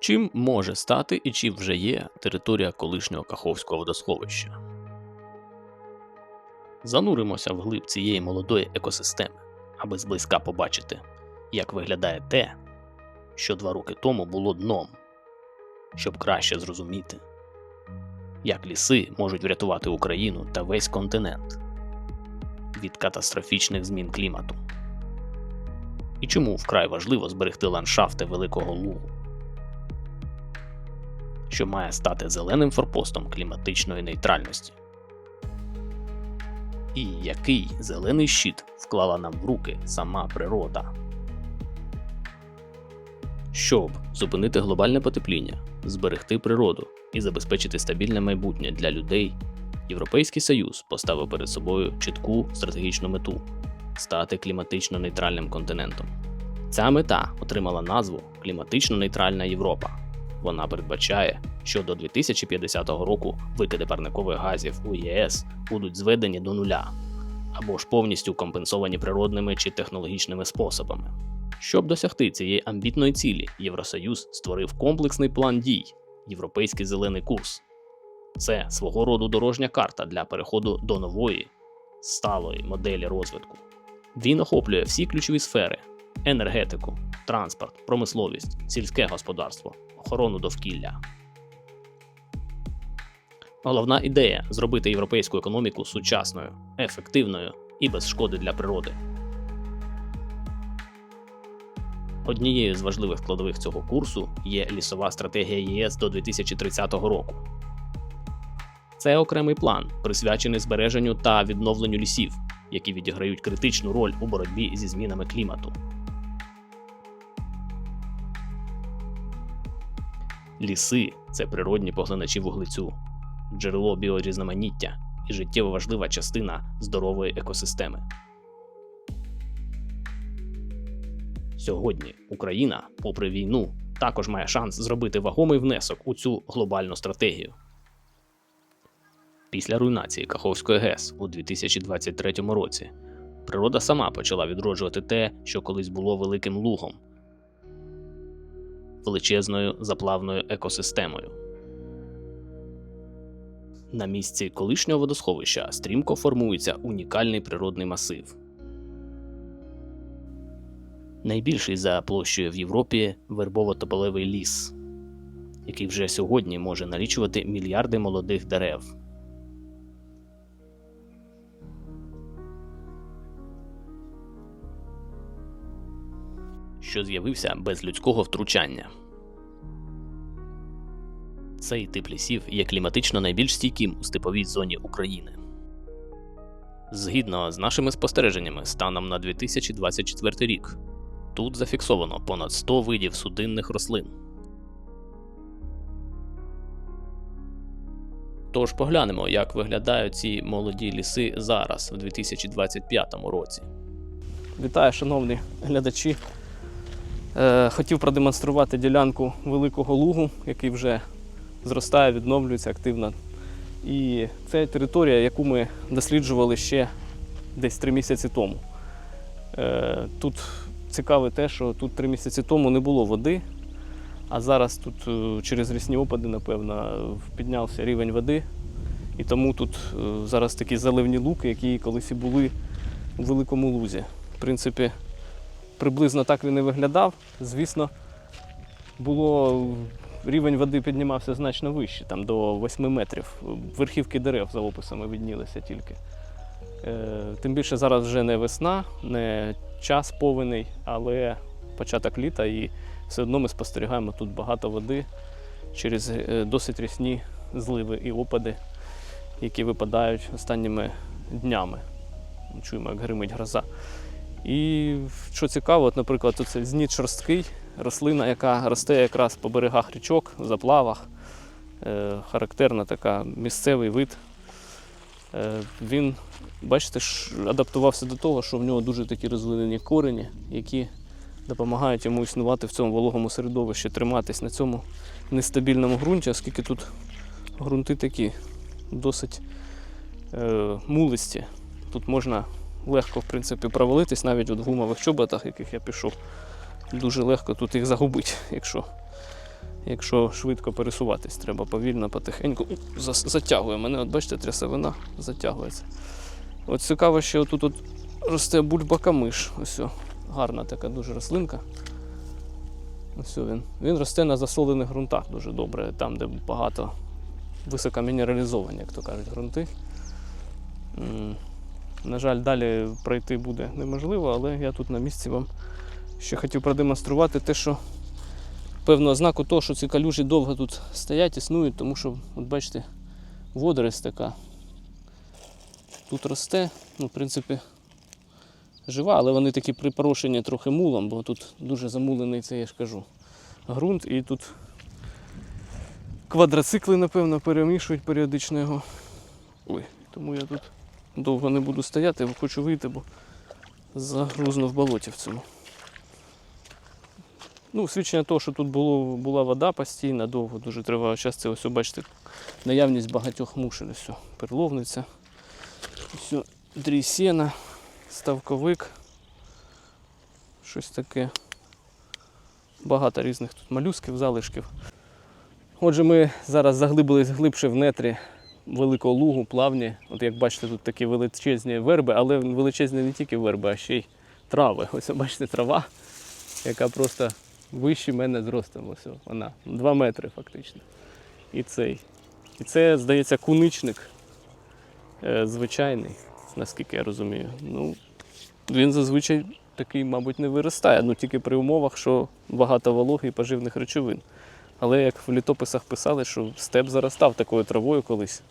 Чим може стати і чим вже є територія колишнього Каховського водосховища? Зануримося в глиб цієї молодої екосистеми, аби зблизька побачити, як виглядає те, що два роки тому було дном, щоб краще зрозуміти, як ліси можуть врятувати Україну та весь континент від катастрофічних змін клімату. І чому вкрай важливо зберегти ландшафти Великого Лугу, що має стати зеленим форпостом кліматичної нейтральності. І який зелений щит вклала нам в руки сама природа. Щоб зупинити глобальне потепління, зберегти природу і забезпечити стабільне майбутнє для людей, Європейський Союз поставив перед собою чітку стратегічну мету стати кліматично нейтральним континентом. Ця мета отримала назву Кліматично нейтральна Європа. Вона передбачає, що до 2050 року викиди парникових газів у ЄС будуть зведені до нуля або ж повністю компенсовані природними чи технологічними способами. Щоб досягти цієї амбітної цілі, Євросоюз створив комплексний план дій Європейський зелений курс. Це свого роду дорожня карта для переходу до нової сталої моделі розвитку. Він охоплює всі ключові сфери: енергетику, транспорт, промисловість, сільське господарство, охорону довкілля. Головна ідея зробити європейську економіку сучасною, ефективною і без шкоди для природи. Однією з важливих складових цього курсу є лісова стратегія ЄС до 2030 року. Це окремий план, присвячений збереженню та відновленню лісів, які відіграють критичну роль у боротьбі зі змінами клімату. Ліси це природні поглиначі вуглецю, джерело біорізноманіття і життєво важлива частина здорової екосистеми. Сьогодні Україна, попри війну, також має шанс зробити вагомий внесок у цю глобальну стратегію. Після руйнації Каховської ГЕС у 2023 році природа сама почала відроджувати те, що колись було великим лугом, величезною заплавною екосистемою. На місці колишнього водосховища стрімко формується унікальний природний масив. Найбільший за площею в Європі вербово-тополевий ліс, який вже сьогодні може налічувати мільярди молодих дерев. Що з'явився без людського втручання. Цей тип лісів є кліматично найбільш стійким у степовій зоні України. Згідно з нашими спостереженнями, станом на 2024 рік тут зафіксовано понад 100 видів судинних рослин. Тож поглянемо, як виглядають ці молоді ліси зараз, в 2025 році. Вітаю, шановні глядачі. Е, Хотів продемонструвати ділянку Великого Лугу, який вже зростає, відновлюється активно. І це територія, яку ми досліджували ще десь три місяці тому. Е, Тут цікаве те, що тут три місяці тому не було води, а зараз тут е, через рісні опади, напевно, піднявся рівень води. І тому тут зараз такі заливні луки, які колись і були у Великому Лузі. В принципі, приблизно так він і виглядав. Звісно, було рівень води піднімався значно вище, там до 8 метрів. Верхівки дерев за описами виднілися тільки. Е, Тим більше зараз вже не весна, не час повений, але початок літа і все одно ми спостерігаємо тут багато води через е, досить рясні зливи і опади, які випадають останніми днями. Чуємо, як гримить гроза. І що цікаво, от, наприклад, тут це зніт шорсткий, рослина, яка росте якраз по берегах річок, в заплавах. Е, характерна така місцевий вид. Е, він, бачите, адаптувався до того, що в нього дуже такі розвинені корені, які допомагають йому існувати в цьому вологому середовищі, триматись на цьому нестабільному ґрунті, оскільки тут ґрунти такі досить е, мулисті. Тут можна легко в принципі, провалитись навіть от в гумових чоботах, яких я пішов. Дуже легко тут їх загубити, якщо, якщо швидко пересуватись, треба повільно, потихеньку. У, затягує мене, от бачите, трясовина затягується. От цікаво, що тут от росте бульбакамиш. Ось о, гарна така дуже рослинка. Ось він. Він росте на засолених ґрунтах дуже добре, там, де багато високомінералізовані, як то кажуть, ґрунти. На жаль, далі пройти буде неможливо, але я тут на місці вам ще хотів продемонструвати те, що певного ознаку того, що ці калюжі довго тут стоять, існують, тому що, от бачите, водорість така тут росте, ну, в принципі, жива, але вони такі припорошені трохи мулом, бо тут дуже замулений це, я ж кажу, ґрунт, і тут квадроцикли, напевно, перемішують періодично його. Ой, тому я тут довго не буду стояти, хочу вийти, бо загрузну в болоті в цьому. Ну, свідчення того, що тут було, була вода постійна, довго, дуже тривалий час. Це ось, бачите, наявність багатьох мушель. Ось, перловниця, ось, дрісена, ставковик, щось таке. Багато різних тут малюсків, залишків. Отже, ми зараз заглибились глибше в нетрі великого лугу, плавні. От як бачите, тут такі величезні верби, але величезні не тільки верби, а ще й трави. Ось бачите, трава, яка просто вище мене зростом. Ось вона. Два метри фактично. І цей. І це, здається, куничник е, звичайний, наскільки я розумію. Ну, він зазвичай такий, мабуть, не виростає, ну тільки при умовах, що багато вологи і поживних речовин. Але як в літописах писали, що степ заростав такою травою колись.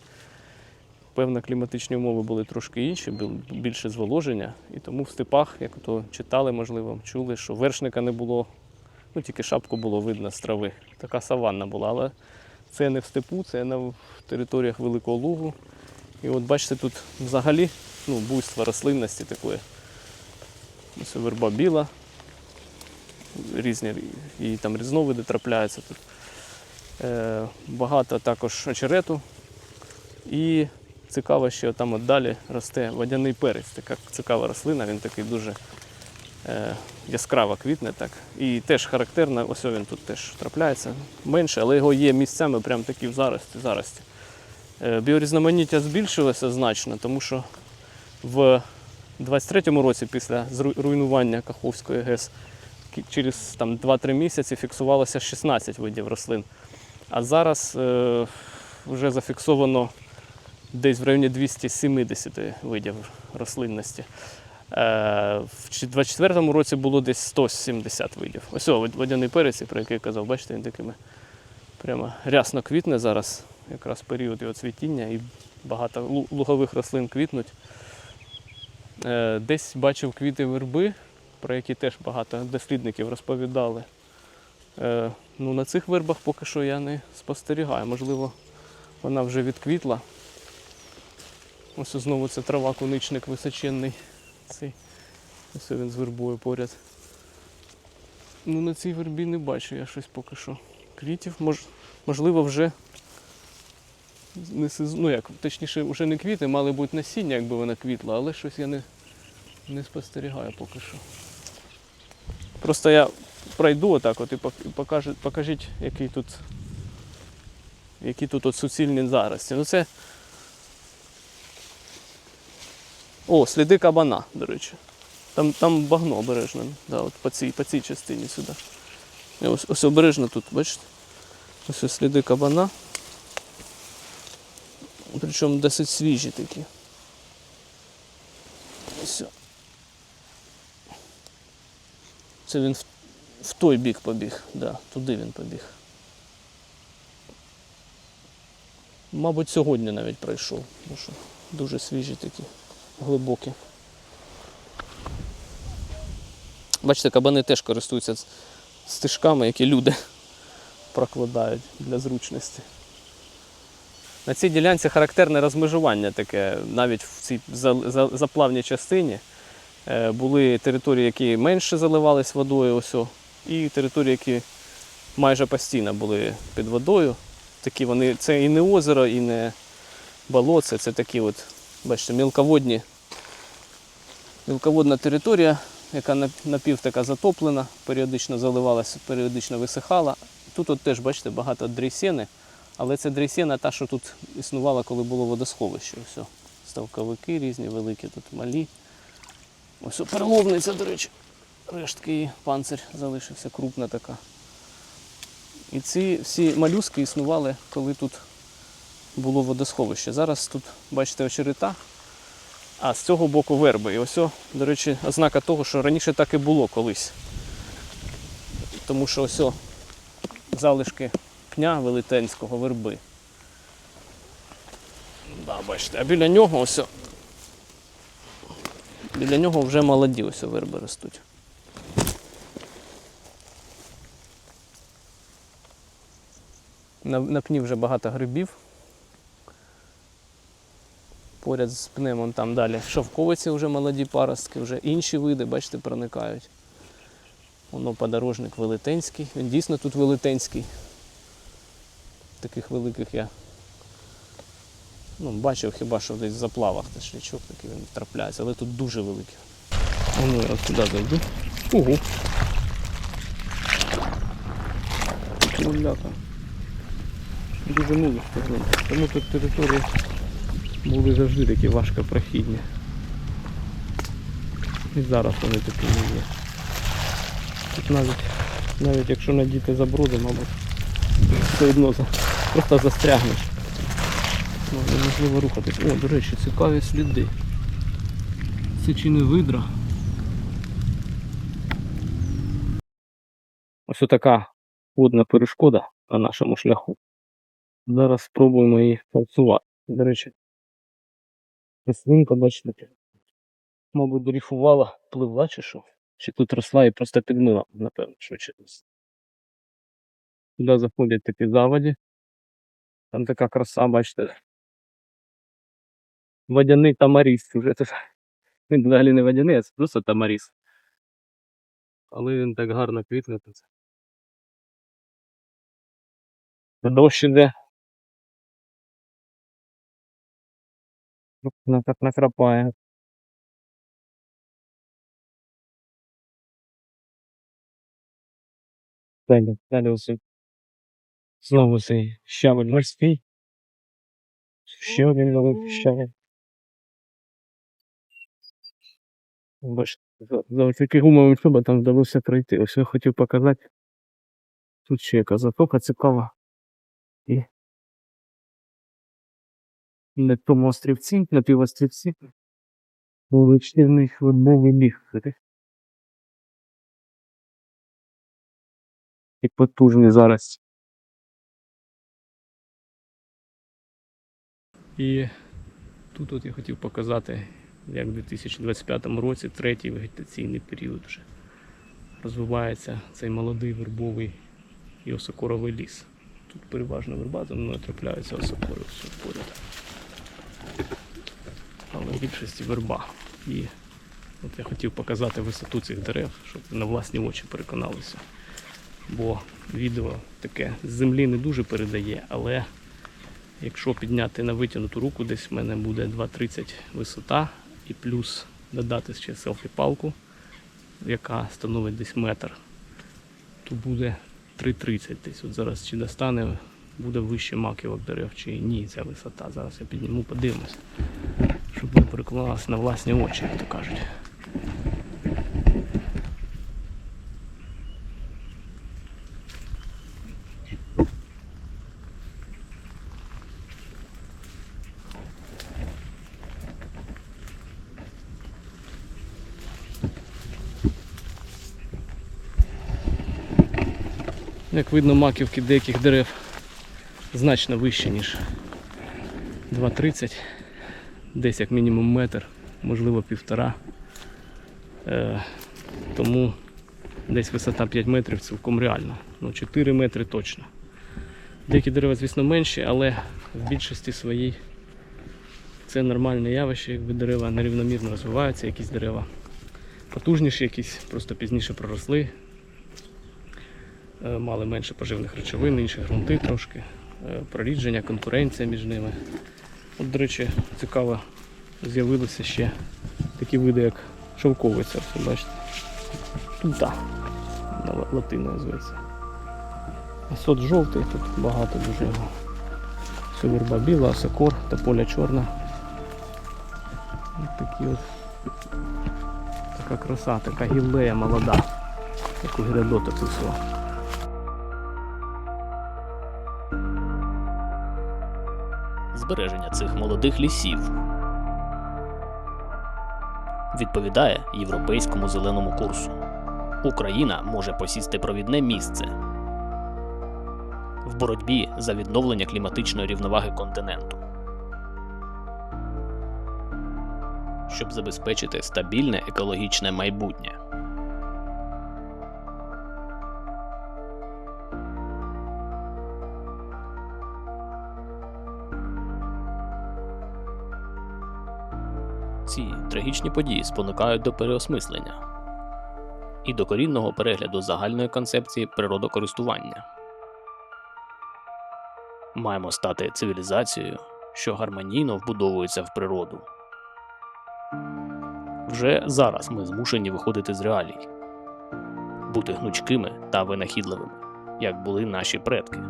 Певно, кліматичні умови були трошки інші, більше зволоження. І тому в степах, як то читали, можливо, чули, що вершника не було, ну тільки шапку було видно з трави. Така саванна була. Але це не в степу, це на територіях Великого Лугу. І от бачите, тут взагалі ну, буйство рослинності такої. Ось верба біла, різні і там різновиди трапляються тут. Е, багато також очерету. І цікаво, що там от далі росте водяний перець. Така цікава рослина, він такий дуже е, яскраво квітне. Так. І теж характерно, ось він тут теж трапляється менше, але його є місцями прям такі в зарості. зарості. Е, біорізноманіття збільшилося значно, тому що в 23-му році після руйнування Каховської ГЕС через там, 2-3 місяці фіксувалося 16 видів рослин. А зараз е, вже зафіксовано десь в районі 270 видів рослинності. Е, в 24-му році було десь 170 видів. Ось о, водяний перець, про який я казав, бачите, він такими прямо рясно квітне зараз, якраз період його цвітіння, і багато лугових рослин квітнуть. Е, Десь бачив квіти верби, про які теж багато дослідників розповідали. Е, Ну, на цих вербах поки що я не спостерігаю. Можливо, вона вже відквітла. Ось знову це трава куничник височенний. Цей. Ось він з вербою поряд. Ну, на цій вербі не бачу я щось поки що. Квітів, Мож, можливо, вже не сезон, ну як, точніше, вже не квіти, мали бути насіння, якби вона квітла, але щось я не, не спостерігаю поки що. Просто я пройду отак от і пок- покажу, покажіть, який тут, які тут от суцільні зарості. Ну це. О, сліди кабана, до речі. Там, там багно обережно. Да, от по, цій, по цій частині сюди. І Ось, ось обережно тут, бачите? Ось ось сліди кабана. Причому досить свіжі такі. Ось. Це він в, той бік побіг, да, туди він побіг. Мабуть, сьогодні навіть пройшов, тому що дуже свіжі такі, глибокі. Бачите, кабани теж користуються стежками, які люди прокладають для зручності. На цій ділянці характерне розмежування таке, навіть в цій за- за- заплавній частині. Е, Були території, які менше заливались водою, ось, і території, які майже постійно були під водою. Такі вони, це і не озеро, і не болоце, це такі от, бачите, мілководні, мілководна територія, яка напів така затоплена, періодично заливалася, періодично висихала. тут от теж, бачите, багато дрейсени, але це дрейсена та, що тут існувала, коли було водосховище. Все. Ставковики різні, великі, тут малі. Ось о, переловниця, до речі. Рештки панцир залишився, крупна така. І ці всі малюски існували, коли тут було водосховище. Зараз тут, бачите, очерета, а з цього боку верби. І ось, до речі, ознака того, що раніше так і було колись. Тому що ось залишки пня велетенського верби. Да, бачите, а біля нього ось. Біля нього вже молоді ось верби ростуть. На, пні вже багато грибів. Поряд з пнем вон там далі шовковиці вже молоді паростки, вже інші види, бачите, проникають. Воно подорожник велетенський. Він дійсно тут велетенський. Таких великих я ну, бачив хіба що десь в заплавах ташлячок такий він трапляється, але тут дуже великий. Ну, я сюди зайду. Ого. Кругляка. Дуже мило сказано. Тому тут території були завжди такі важкопрохідні. І зараз вони такі не є. Тут навіть, навіть якщо надіти заброди, мабуть, все одно просто застрягнеш. Ну, неможливо рухатись. О, до речі, цікаві сліди. Це чи не видра? Ось така водна перешкода на нашому шляху. Зараз спробуємо її фальсувати. До речі, рослинка, бачите, мабуть, дрейфувала, пливла чи що? Чи тут росла і просто підмила, напевно, швидше. Сюди заходять такі заводі. Там така краса, бачите. Водяний тамаріс. Вже це він взагалі не водяний, а це просто тамаріс. Але він так гарно квітне тут. Дощ іде. Накрапає. Далі, далі ось знову цей щавель морський. Ще один новий щавель. Бачите, за таким гумовим чоботом вдалося пройти. Ось я хотів показати. Тут ще яка затока цікава. На тому острівці, на півострівці. Величезний хвилинний ліг. І потужний зараз. І тут от я хотів показати, як в 2025 році третій вегетаційний період вже розвивається цей молодий вербовий і осокоровий ліс. Тут переважно верба, мною трапляються осокори все поряд. Але в більшості верба. І от я хотів показати висоту цих дерев, щоб на власні очі переконалися. Бо відео таке з землі не дуже передає, але якщо підняти на витягнуту руку, десь в мене буде 2,30 висота і плюс додати ще селфі-палку, яка становить десь метр, то буде 3,30 десь. От зараз чи достане, буде вище маківок дерев, чи ні ця висота. Зараз я підніму, подивимось, щоб ви переконалися на власні очі, як то кажуть. Як видно, маківки деяких дерев значно вище, ніж 2,30, десь як мінімум метр, можливо півтора. Е, тому десь висота 5 метрів цілком реальна. Ну, 4 метри точно. Деякі дерева, звісно, менші, але в більшості своїй це нормальне явище, якби дерева нерівномірно розвиваються, якісь дерева потужніші, якісь просто пізніше проросли, е, мали менше поживних речовин, інші ґрунти трошки, прорідження, конкуренція між ними. От, до речі, цікаво, з'явилися ще такі види, як шовковиця, бачите. Тута. На ла- латиною зветься. Сот жовтий, тут багато дуже його. Все верба біла, сокор, тополя чорна. Ось такі от. Така краса, така гіллея молода. Як у Геродота Збереження цих молодих лісів відповідає європейському зеленому курсу. Україна може посісти провідне місце в боротьбі за відновлення кліматичної рівноваги континенту. Щоб забезпечити стабільне екологічне майбутнє. Ці трагічні події спонукають до переосмислення і докорінного перегляду загальної концепції природокористування. Маємо стати цивілізацією, що гармонійно вбудовується в природу. Вже зараз ми змушені виходити з реалій, бути гнучкими та винахідливими, як були наші предки,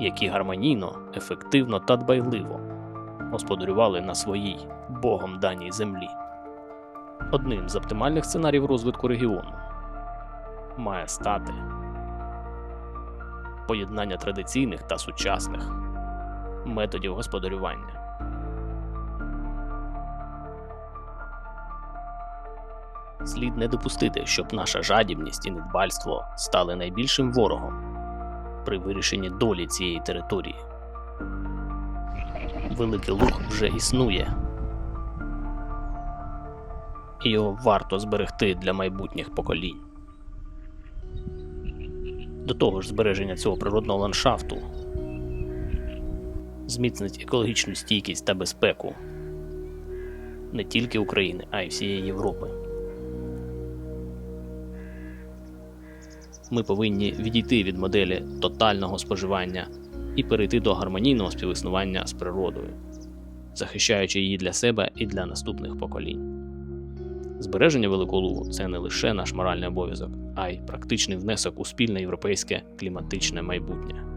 які гармонійно, ефективно та дбайливо господарювали на своїй Богом даній землі. Одним з оптимальних сценаріїв розвитку регіону має стати поєднання традиційних та сучасних методів господарювання. Слід не допустити, щоб наша жадібність і недбальство стали найбільшим ворогом при вирішенні долі цієї території. Великий Луг вже існує. І його варто зберегти для майбутніх поколінь. До того ж, збереження цього природного ландшафту зміцнить екологічну стійкість та безпеку не тільки України, а й всієї Європи. Ми повинні відійти від моделі тотального споживання і перейти до гармонійного співіснування з природою, захищаючи її для себе і для наступних поколінь. Збереження Великого це не лише наш моральний обов'язок, а й практичний внесок у спільне європейське кліматичне майбутнє.